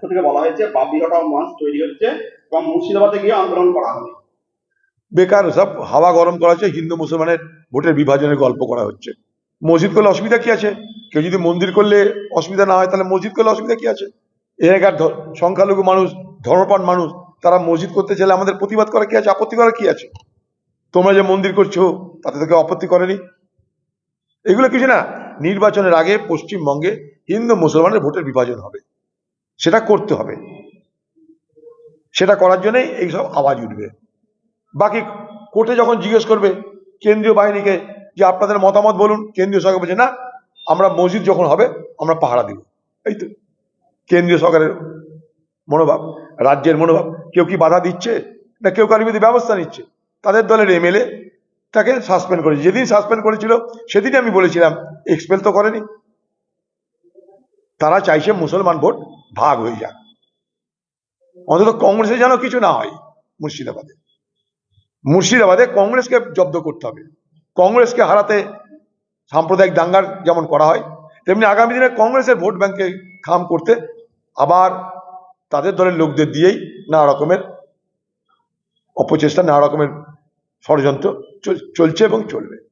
পক্ষ থেকে বলা হয়েছে বাবিঘটা মঞ্চ তৈরি হচ্ছে এবং মুর্শিদাবাদে গিয়ে আন্দোলন করা হবে। বেকার, সব হাওয়া গরম করা হচ্ছে, হিন্দু মুসলমানের ভোটের বিভাজনের গল্প করা হচ্ছে। মসজিদ করলে অসুবিধা কি আছে? কেউ যদি মন্দির করলে অসুবিধা না হয়, তাহলে মসজিদ করলে অসুবিধা কি আছে? এলাকার সংখ্যালঘু মানুষ ধর্মপান মানুষ, তারা মসজিদ করতে চাইলে আমাদের প্রতিবাদ করা কি আছে? আপত্তি করা কি আছে? তোমরা যে মন্দির করছ, তাতে তো কেউ আপত্তি করেনি। এগুলো কিছু না, নির্বাচনের আগে পশ্চিমবঙ্গে হিন্দু মুসলমানের ভোটের বিভাজন হবে। সেটা করতে হবে। সেটা করার জন্যই এইসব আওয়াজ উঠবে। বাকি কোর্টে যখন জিজ্ঞেস করবে, কেন্দ্রীয় বাহিনীকে যে আপনাদের মতামত বলুন, কেন্দ্রীয় সরকার বলছে, না, আমরা মসজিদ যখন হবে, আমরা পাহারা দিব। এই তো কেন্দ্রীয় সরকারের মনোভাব, রাজ্যের মনোভাব, কেউ কি বাধা দিচ্ছে? না, কেউ বিরুদ্ধে ব্যবস্থা নিচ্ছে? তাদের দলের এমএলএ তাকে সাসপেন্ড করেছে। যেদিন সাসপেন্ড করেছিল, সেদিনই আমি বলেছিলাম, এক্সপেল তো করেনি। তারা চাইছে মুসলমান ভোট ভাগ হয়ে যাক। অন্তত কংগ্রেসে যেন কিছু না হয় মুর্শিদাবাদে। মুর্শিদাবাদে কংগ্রেসকে জব্দ করতে হবে। কংগ্রেসকে হারাতে সাম্প্রদায়িক দাঙ্গার যেমন করা হয়, তেমনি আগামী দিনে কংগ্রেসের ভোট ব্যাংকে খাম করতে আবার তাদের দলের লোকদের দিয়েই নানা রকমের অপচেষ্টা, নানা রকমের ষড়যন্ত্র চল- চলছে এবং চলবে।